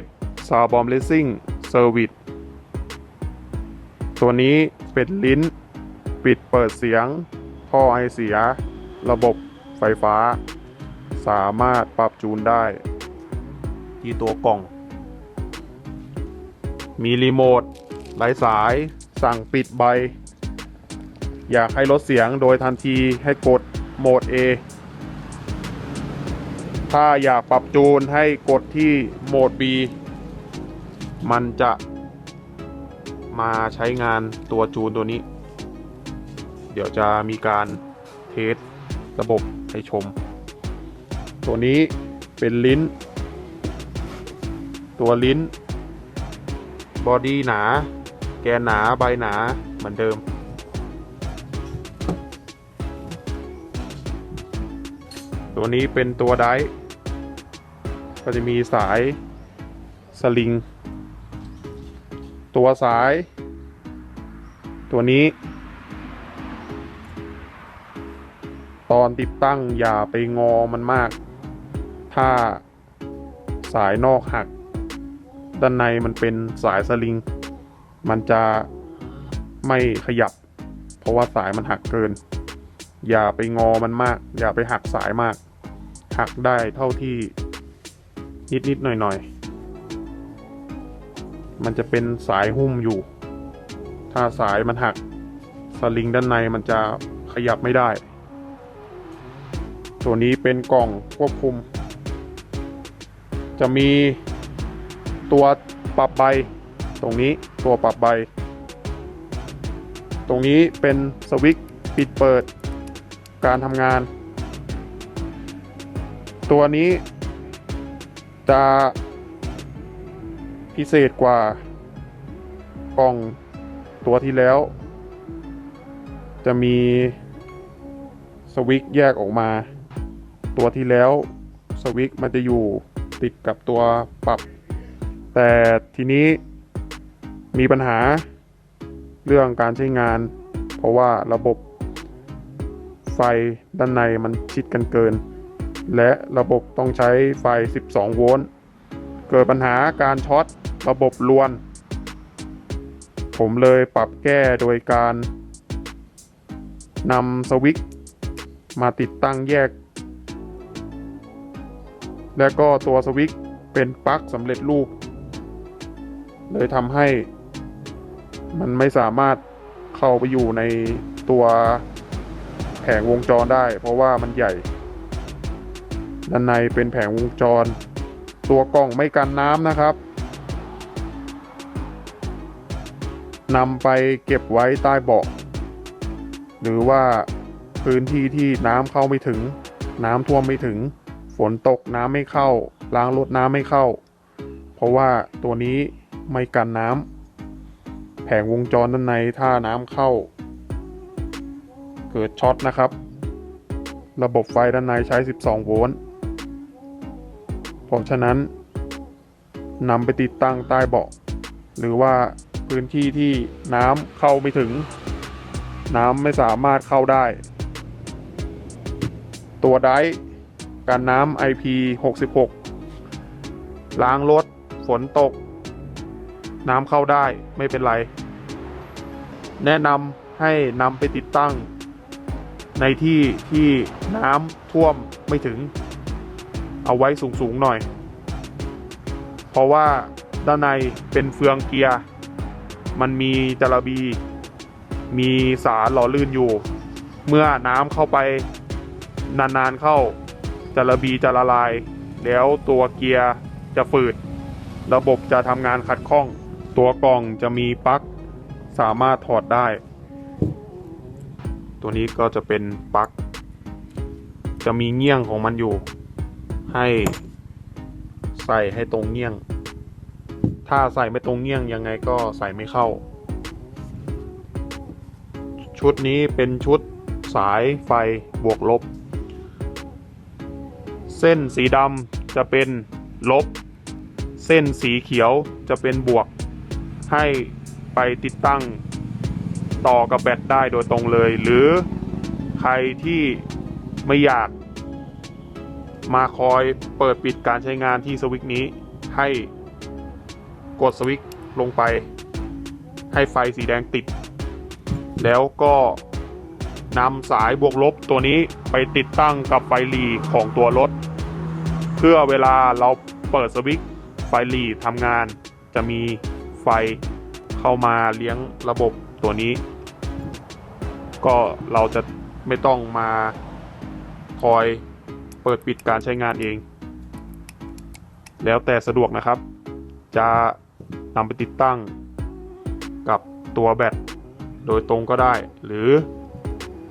จ s o u n d b o m b Racing Service ตัวนี้เป็นลิ้น ปิดเปิดเสียง ท่อไอเสีย ระบบไฟฟ้า สามารถปรับจูนได้ ที่ตัวกล่อง มีรีโมทไร้สาย สั่งปิดใบ อยากให้ลดเสียงโดยทันทีให้กดโหมด A ถ้าอยากปรับจูนให้กดที่โหมด B มันจะมาใช้งานตัวจูนตัวนี้ เดี๋ยวจะมีการเทสระบบให้ชม ตัวนี้เป็นลิ้น ตัวลิ้น บอดี้หนา แกนหนาใบหนาเหมือนเดิม ตัวนี้เป็นตัวไดร์ ก็จะมีสายสลิง ตัวสาย ตัวนี้ ตอนติดตั้งอย่าไปงอมันมาก ถ้าสายนอกหัก ด้านในมันเป็นสายสลิง มันจะไม่ขยับ เพราะว่าสายมันหักเกิน อย่าไปงอมันมาก อย่าไปหักสายมาก หักได้เท่าที่ นิดนิดๆหน่อยหน่อยๆ มันจะเป็นสายหุ้มอยู่ ถ้าสายมันหักสลิงด้านในมันจะขยับไม่ได้ ตัวนี้เป็นกล่องควบคุม จะมีตัวปรับใบ ตรงนี้ตัวปรับใบ ตรงนี้เป็นสวิตช์ปิดเปิดการทำงาน ตัวนี้ จะพิเศษกว่ากล่องตัวที่แล้ว จะมีสวิตช์แยกออกมา ตัวที่แล้วสวิตช์มันจะอยู่ติดกับตัวปรับ แต่ทีนี้มีปัญหาเรื่องการใช้งาน เพราะว่าระบบไฟด้านในมันชิดกันเกิน และระบบต้องใช้ไฟ 12 โวลต์ เกิดปัญหาการช็อตระบบลวน ผมเลยปรับแก้โดยการนำสวิตช์มาติดตั้งแยก และก็ตัวสวิตช์เป็นปลั๊กสำเร็จรูป เลยทำให้มันไม่สามารถเข้าไปอยู่ในตัวแผงวงจรได้ เพราะว่ามันใหญ่ ด้านในเป็นแผงวงจร ตัวกล่องไม่กันน้ำนะครับนำไปเก็บไว้ใต้เบาะ หรือว่าพื้นที่ที่น้ำเข้าไม่ถึง น้ำท่วมไม่ถึง ฝนตกน้ำไม่เข้า ล้างรถน้ำไม่เข้า เพราะว่าตัวนี้ไม่กันน้ำแผงวงจรด้านในถ้าน้ำเข้า เกิดช็อตนะครับ ระบบไฟด้านในใช้ 12 โวลต์ เพราะฉะนั้นนำไปติดตั้งใต้เบาะ หรือว่าพื้นที่ที่น้ำเข้าไม่ถึง น้ำไม่สามารถเข้าได้ ตัวไดร์กันน้ำ IP 66 ล้างรถ ฝนตก น้ำเข้าได้ไม่เป็นไร แนะนำให้นำไปติดตั้ง ในที่ที่น้ำท่วมไม่ถึง เอาไว้สูงๆหน่อย เพราะว่าด้านในเป็นเฟืองเกียร์ มันมีจระบี มีสารหล่อลื่นอยู่ เมื่อน้ำเข้าไปนานๆเข้าจระบีจะละลาย แล้วตัวเกียร์จะฝืด ระบบจะทำงานขัดข้อง ตัวกล่องจะมีปลั๊กสามารถถอดได้ ตัวนี้ก็จะเป็นปลั๊กจะมีเงี้ยงของมันอยู่ ให้ใส่ให้ตรงเงี้ยง ถ้าใส่ไม่ตรงเงี้ยงยังไงก็ใส่ไม่เข้า ชุดนี้เป็นชุดสายไฟบวกลบ เส้นสีดำจะเป็นลบ เส้นสีเขียวจะเป็นบวก ให้ไปติดตั้งต่อกับแบตได้โดยตรงเลย หรือใครที่ไม่อยาก มาคอยเปิดปิดการใช้งานที่สวิตช์นี้ ให้กดสวิตช์ลงไป ให้ไฟสีแดงติด แล้วก็นำสายบวกลบตัวนี้ไปติดตั้งกับไฟหลีของตัวรถ เพื่อเวลาเราเปิดสวิตช์ไฟหลีทำงาน จะมีไฟเข้ามาเลี้ยงระบบตัวนี้ ก็เราจะไม่ต้องมาคอย ปิดปิดการใช้งานเอง แล้วแต่สะดวกนะครับ จะนำไปติดตั้งกับตัวแบตโดยตรงก็ได้ หรือ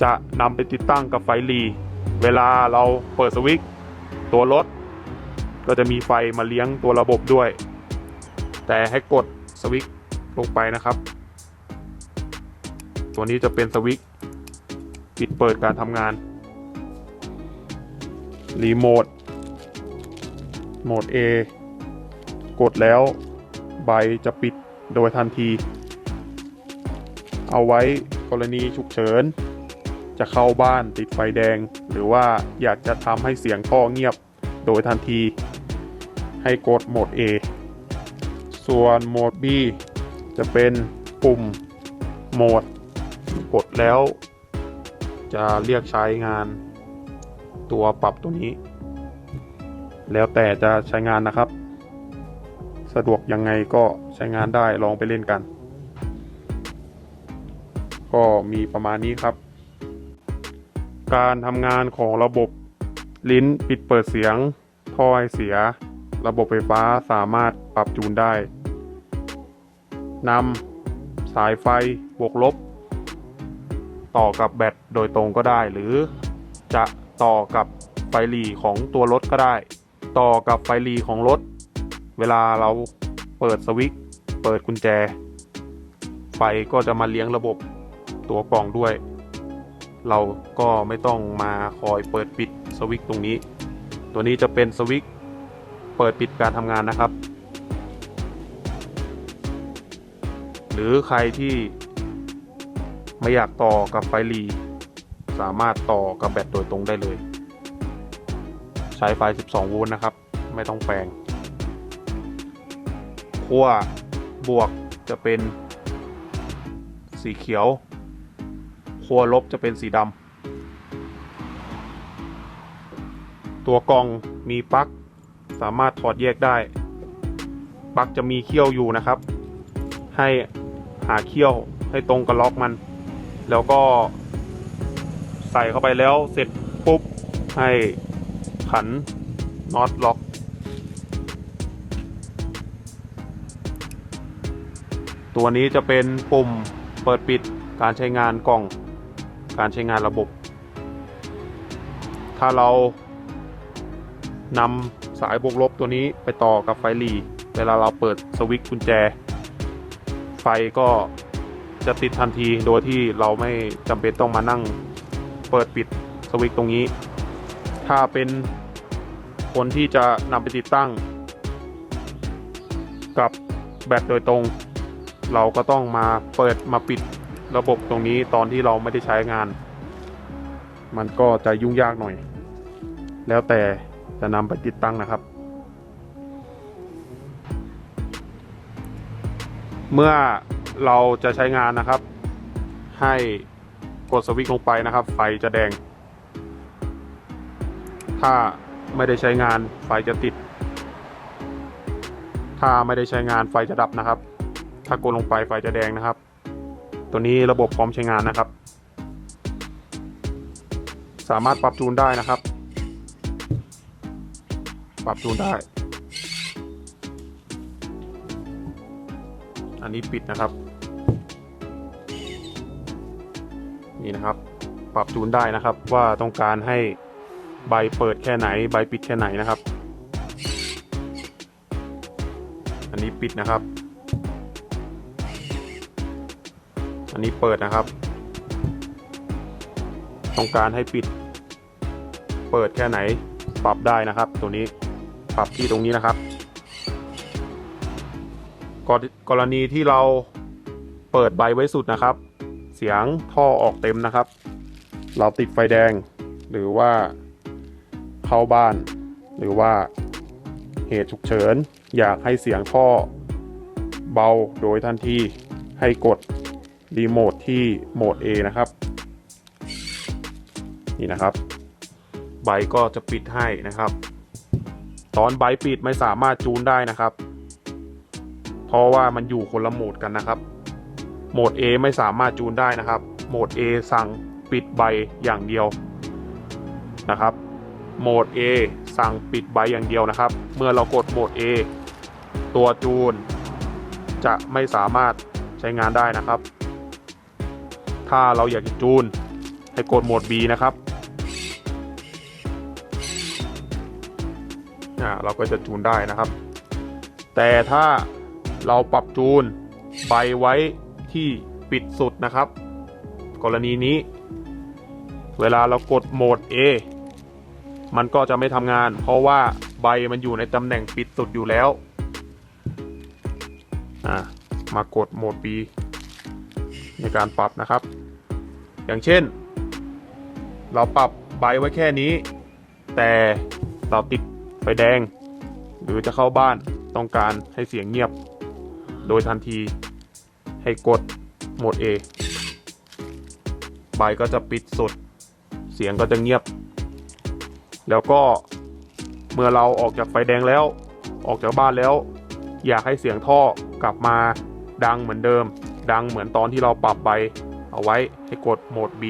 จะนำไปติดตั้งกับไฟหลีเวลาเราเปิดสวิตช์ตัวรถ ก็จะมีไฟมาเลี้ยงตัวระบบด้วย แต่ให้กดสวิตช์ลงไปนะครับ ตัวนี้จะเป็นสวิตช์ปิดเปิดการทำงาน รีโมทโหมด A กดแล้วใบจะปิดโดยทันที เอาไว้กรณีฉุกเฉิน จะเข้าบ้านติดไฟแดง หรือว่าอยากจะทำให้เสียงท่อเงียบโดยทันที ให้กดโหมด A ส่วนโหมด B จะเป็นปุ่มโหมด กดแล้ว จะเรียกใช้งาน ตัวปรับตัวนี้ แล้วแต่จะใช้งานนะครับ สะดวกยังไงก็ใช้งานได้ลองไปเล่นกัน ก็มีประมาณนี้ครับ การทำงานของระบบลิ้นปิดเปิดเสียงท่อไอเสีย ระบบไฟฟ้าสามารถปรับจูนได้นำสายไฟบวกลบ ต่อกับแบตโดยตรงก็ได้หรือจะ ต่อกับไฟหลีของตัวรถก็ได้ ต่อกับไฟหลีของรถ เวลาเราเปิดสวิตช์เปิดกุญแจ ไฟก็จะมาเลี้ยงระบบตัวกล่องด้วย เราก็ไม่ต้องมาคอยเปิดปิดสวิตช์ตรงนี้ ตัวนี้จะเป็นสวิตช์เปิดปิดการทำงานนะครับ หรือใครที่ไม่อยากต่อกับไฟหลี สามารถต่อกับแบตโดยตรงได้เลย ใช้ไฟ 12 โวลต์นะครับ ไม่ต้องแปลงขั้วบวกจะเป็นสีเขียวขั้วลบจะเป็นสีดำตัวกล่องมีปลั๊กสามารถถอดแยกได้ปลั๊กจะมีเขี้ยวอยู่นะครับ ให้หาเขี้ยวให้ตรงกับล็อกมัน แล้วก็ ใส่เข้าไปแล้วเสร็จปุ๊บให้ขันน็อตล็อก ตัวนี้จะเป็นปุ่มเปิดปิดการใช้งานกล่อง การใช้งานระบบ ถ้าเรานำสายบวกลบตัวนี้ไปต่อกับไฟหลีเวลาเราเปิดสวิตช์กุญแจ ไฟก็จะติดทันทีโดยที่เราไม่จำเป็นต้องมานั่ง เปิดปิดสวิตช์ตรงนี้ ถ้าเป็นคนที่จะนำไปติดตั้ง กับแบตโดยตรง เราก็ต้องมาเปิดมาปิดระบบตรงนี้ตอนที่เราไม่ได้ใช้งาน มันก็จะยุ่งยากหน่อย แล้วแต่จะนำไปติดตั้งนะครับ เมื่อเราจะใช้งานนะครับ ให้ กดสวิตช์ลงไปนะครับ ไฟจะแดง ถ้าไม่ได้ใช้งานไฟจะติด ถ้าไม่ได้ใช้งานไฟจะดับนะครับ ถ้ากดลงไปไฟจะแดงนะครับ ตัวนี้ระบบพร้อมใช้งานนะครับ สามารถปรับจูนได้นะครับ ปรับจูนได้ อันนี้ปิดนะครับ นี่นะครับ ปรับจูนได้นะครับ ว่าต้องการให้ใบเปิดแค่ไหน ใบปิดแค่ไหนนะครับ อันนี้ปิดนะครับ อันนี้เปิดนะครับ ต้องการให้ปิด เปิดแค่ไหน ปรับได้นะครับ ตัวนี้ปรับที่ตรงนี้นะครับกรกรณีที่เราเปิดใบไว้สุดนะครับ เสียงท่อออกเต็มนะครับ เราติดไฟแดง หรือว่าเข้าบ้าน หรือว่าเหตุฉุกเฉิน อยากให้เสียงท่อเบาโดยทันทีให้กดรีโมทที่โหมด A นะครับ นี่นะครับ ใบก็จะปิดให้นะครับ ตอนใบปิดไม่สามารถจูนได้นะครับ เพราะว่ามันอยู่คนละโหมดกันนะครับ โหมด A ไม่สามารถจูนได้นะครับ โหมด A สั่งปิดใบอย่างเดียวนะครับ โหมด A สั่งปิดใบอย่างเดียวนะครับ เมื่อเรากดโหมด A ตัวจูน จะไม่สามารถใช้งานได้นะครับ ถ้าเราอยากจูน ให้กดโหมด B นะครับเราก็จะจูนได้นะครับ แต่ถ้าเราปรับจูนใบไว้ ที่ปิดสุดนะครับ กรณีนี้ เวลาเรากดโหมด A มันก็จะไม่ทำงาน เพราะว่าใบมันอยู่ในตำแหน่งปิดสุดอยู่แล้วมากดโหมด B ในการปรับนะครับ อย่างเช่น เราปรับใบไว้แค่นี้ แต่เราติดไฟแดง หรือจะเข้าบ้านต้องการให้เสียงเงียบ โดยทันที ให้กดโหมด A ใบก็จะปิดสุด เสียงก็จะเงียบ แล้วก็เมื่อเราออกจากไฟแดงแล้ว ออกจากบ้านแล้ว อยากให้เสียงท่อกลับมาดังเหมือนเดิม ดังเหมือนตอนที่เราปรับใบเอาไว้ให้กดโหมด B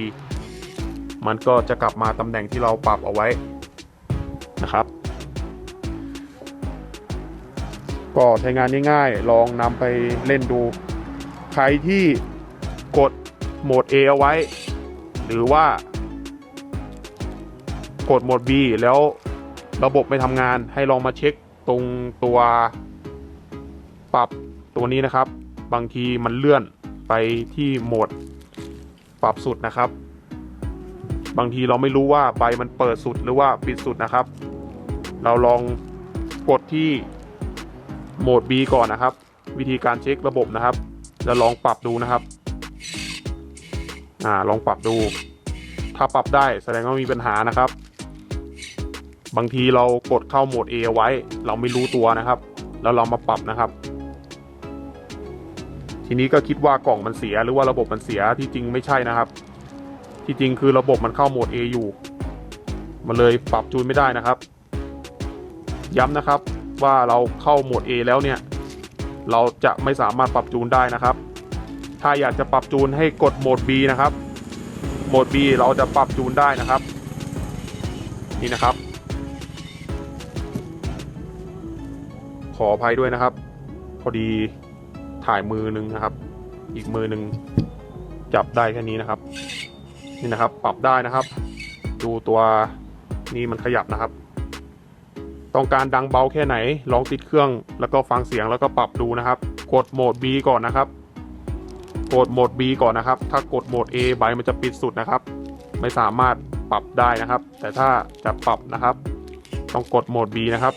มันก็จะกลับมาตำแหน่งที่เราปรับเอาไว้นะครับ ก็ใช้งานง่ายๆ ลองนำไปเล่นดู ใครที่กดโหมด A เอาไว้ หรือว่ากดโหมด B แล้วระบบไม่ทำงานให้ลองมาเช็คตรงตัวปรับตัวนี้นะครับ บางทีมันเลื่อนไปที่โหมดปรับสุดนะครับ บางทีเราไม่รู้ว่าใบมันเปิดสุดหรือว่าปิดสุดนะครับ เราลองกดที่โหมด B ก่อนนะครับ วิธีการเช็คระบบนะครับ แล้วลองปรับดูนะครับ อ่าลองปรับดู ถ้าปรับได้แสดงว่ามีปัญหานะครับ บางทีเรากดเข้าโหมด A ไว้ เราไม่รู้ตัวนะครับ แล้วเรามาปรับนะครับ ทีนี้ก็คิดว่ากล่องมันเสียหรือว่าระบบมันเสียที่จริงไม่ใช่นะครับ ที่จริงคือระบบมันเข้าโหมด A อยู่ มันเลยปรับจูนไม่ได้นะครับ ย้ำนะครับว่าเราเข้าโหมด A แล้วเนี่ย เราจะไม่สามารถปรับจูนได้นะครับ ถ้าอยากจะปรับจูนให้กดโหมด B นะครับ โหมด B เราจะปรับจูนได้นะครับ นี่นะครับ ขออภัยด้วยนะครับ พอดีถ่ายมือหนึงนะครับ อีกมือหนึ่งจับได้แค่นี้นะครับ นี่นะครับ ปรับได้นะครับ ดูตัวนี้มันขยับนะครับ ต้องการดังเบาแค่ไหน ลองติดเครื่อง แล้วก็ฟังเสียงแล้วก็ปรับดูนะครับ กดโหมด B ก่อนนะครับ กดโหมด B ก่อนนะครับ ถ้ากดโหมด A ใบมันจะปิดสุดนะครับ ไม่สามารถปรับได้นะครับ แต่ถ้าจะปรับนะครับ ต้องกดโหมด B นะครับ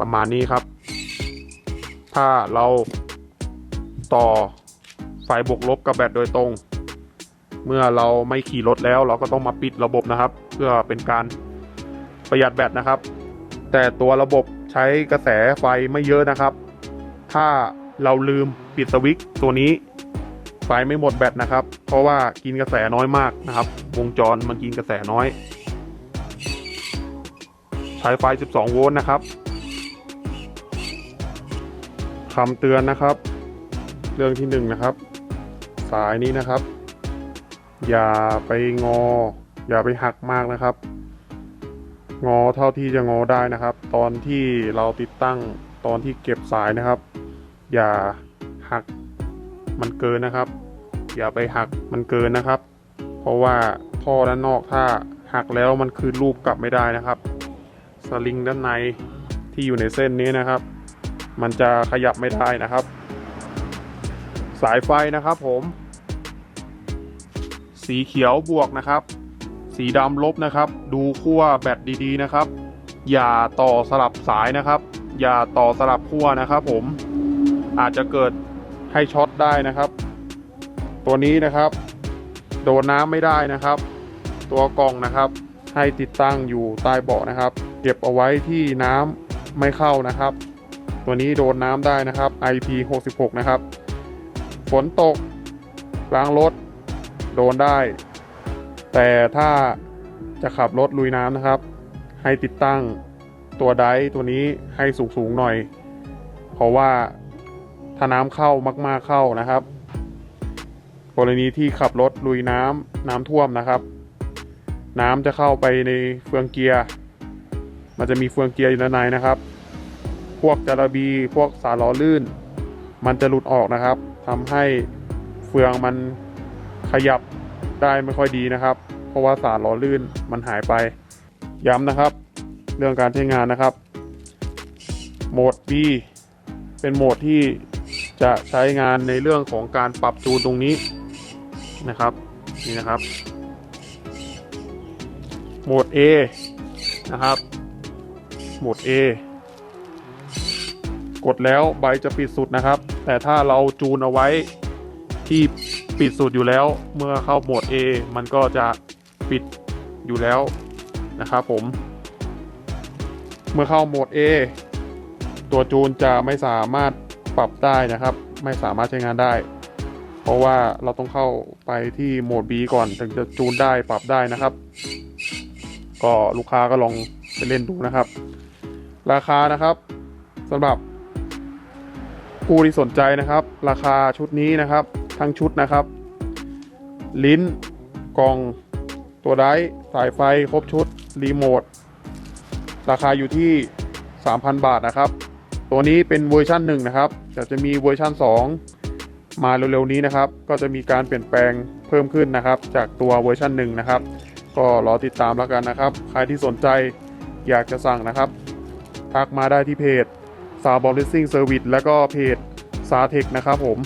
ประมาณนี้ครับ ถ้าเราต่อไฟบวกลบกับแบตโดยตรง เมื่อเราไม่ขี่รถแล้วเราก็ต้องมาปิดระบบนะครับ เพื่อเป็นการ ประหยัดแบตนะครับ แต่ตัวระบบใช้กระแสไฟไม่เยอะนะครับ ถ้าเราลืมปิดสวิตช์ตัวนี้ไฟไม่หมดแบตนะครับ เพราะว่ากินกระแสน้อยมากนะครับ วงจรมันกินกระแสน้อย ใช้ไฟ 12 โวลต์นะครับคำเตือนนะครับ เรื่องที่หนึ่งนะครับ สายนี้นะครับ อย่าไปงอ อย่าไปหักมากนะครับ งอเท่าที่จะงอได้นะครับ ตอนที่เราติดตั้งตอนที่เก็บสายนะครับ อย่าหักมันเกินนะครับ อย่าไปหักมันเกินนะครับ เพราะว่าท่อด้านนอกถ้าหักแล้วมันคืนรูปกลับไม่ได้นะครับ สลิงด้านในที่อยู่ในเส้นนี้นะครับ มันจะขยับไม่ได้นะครับ สายไฟนะครับผม สีเขียวบวกนะครับ สีดำลบนะครับ ดูขั้วแบตดีๆนะครับ อย่าต่อสลับสายนะครับ อย่าต่อสลับขั้วนะครับ ผมอาจจะเกิดให้ช็อตได้นะครับ ตัวนี้นะครับ โดนน้ำไม่ได้นะครับ ตัวกล่องนะครับ ให้ติดตั้งอยู่ใต้เบาะนะครับ เก็บเอาไว้ที่น้ำไม่เข้านะครับ ตัวนี้โดนน้ำได้นะครับ IP 66 นะครับ ฝนตกล้างรถโดนได้ แต่ถ้าจะขับรถลุยน้ำนะครับ ให้ติดตั้งตัวไดตัวนี้ให้สูงๆหน่อย เพราะว่าถ้าน้ำเข้ามากๆเข้านะครับ กรณีที่ขับรถลุยน้ำน้ำท่วมนะครับ น้ำจะเข้าไปในเฟืองเกียร์ มันจะมีเฟืองเกียร์อยู่ด้านในนะครับ พวกจาระบีพวกสารล้อลื่น มันจะหลุดออกนะครับทำให้เฟืองมันขยับ ได้ไม่ค่อยดีนะครับ เพราะว่าสารล้อลื่นมันหายไป ย้ำนะครับ เรื่องการใช้งานนะครับ โหมด B เป็นโหมดที่จะใช้งานในเรื่องของการปรับจูนตรงนี้นะครับนี่นะครับโหมด A นะครับโหมด A กดแล้วใบจะปิดสุดนะครับ แต่ถ้าเราจูนเอาไว้ที่ ปิดสุดอยู่แล้ว เมื่อเข้าโหมด A มันก็จะปิดอยู่แล้วนะครับผม เมื่อเข้าโหมด A ตัวจูนจะไม่สามารถปรับได้นะครับ ไม่สามารถใช้งานได้ เพราะว่าเราต้องเข้าไปที่โหมด B ก่อนถึงจะจูนได้ปรับได้นะครับ ก็ลูกค้าก็ลองไปเล่นดูนะครับ ราคานะครับสำหรับผู้ที่สนใจนะครับ ราคาชุดนี้นะครับ ทั้งชุดนะครับ ลิ้นกล่องตัวไดร์สายไฟครบชุด รีโมท ราคาอยู่ที่ 3,000 บาทนะครับ ตัวนี้เป็นเวอร์ชัน1นะครับแต่จะมีเวอร์ชัน2 มาเร็วๆนี้นะครับ ก็จะมีการเปลี่ยนแปลงเพิ่มขึ้นนะครับ จากตัวเวอร์ชัน1นะครับ ก็รอติดตามแล้วกันนะครับ ใครที่สนใจอยากจะสั่งนะครับ ทักมาได้ที่เพจ s a b o l i s i n g Service แล้วก็เพจ s a t e c นะครับผม